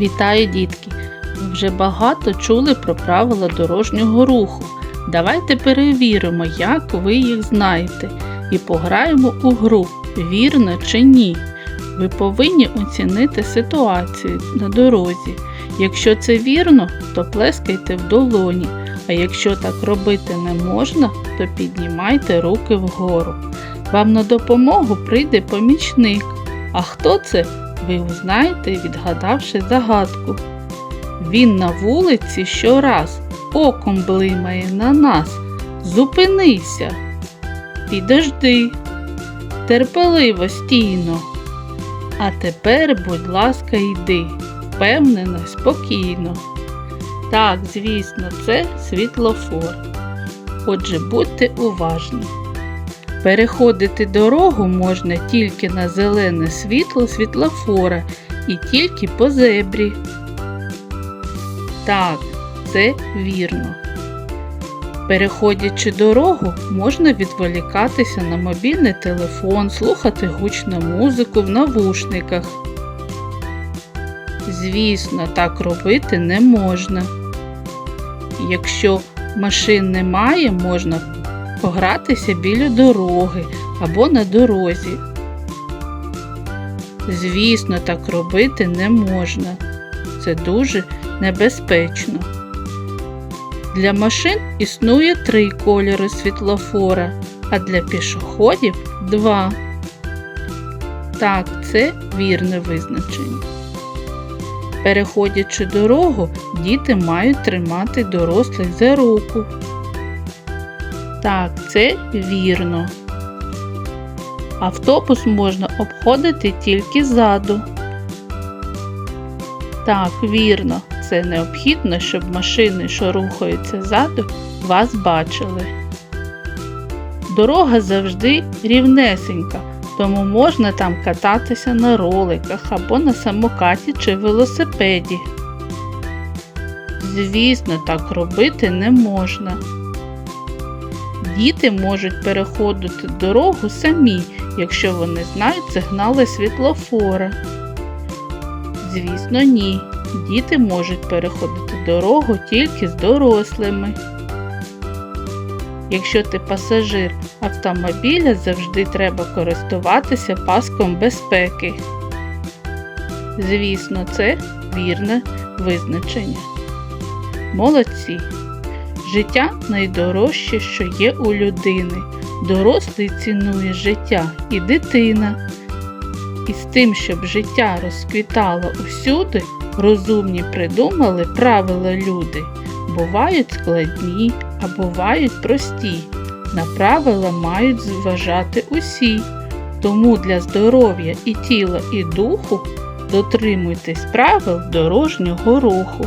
Вітаю, дітки! Ви вже багато чули про правила дорожнього руху. Давайте перевіримо, як ви їх знаєте, і пограємо у гру вірно чи ні. Ви повинні оцінити ситуацію на дорозі. Якщо це вірно, то плескайте в долоні, а якщо так робити не можна, то піднімайте руки вгору. Вам на допомогу прийде помічник. А хто це, ви узнаєте, відгадавши загадку. Він на вулиці щораз оком блимає на нас. Зупинися. Підожди. Терпеливо стійно. А тепер, будь ласка, йди, впевнено, спокійно. Так, звісно, це світлофор. Отже, будьте уважні. Переходити дорогу можна тільки на зелене світло світлофора і тільки по зебрі. Так, це вірно. Переходячи дорогу, можна відволікатися на мобільний телефон, слухати гучну музику в навушниках. Звісно, так робити не можна. Якщо машин немає, можна погратися біля дороги або на дорозі. Звісно, так робити не можна. Це дуже небезпечно. Для машин існує три кольори світлофора, а для пішоходів два. Так, це вірне визначення. Переходячи дорогу, діти мають тримати дорослих за руку. Так, це вірно. Автобус можна обходити тільки ззаду. Так, вірно, це необхідно, щоб машини, що рухаються ззаду, вас бачили. Дорога завжди рівнесенька, тому можна там кататися на роликах або на самокаті чи велосипеді. Звісно, так робити не можна. Діти можуть переходити дорогу самі, якщо вони знають сигнали світлофора. Звісно, ні. Діти можуть переходити дорогу тільки з дорослими. Якщо ти пасажир автомобіля, завжди треба користуватися паском безпеки. Звісно, це вірне визначення. Молодці! Життя найдорожче, що є у людини. Дорослий цінує життя і дитина. І з тим, щоб життя розквітало усюди, розумні придумали правила люди. Бувають складні, а бувають прості. На правила мають зважати усі. Тому для здоров'я і тіла, і духу дотримуйтесь правил дорожнього руху.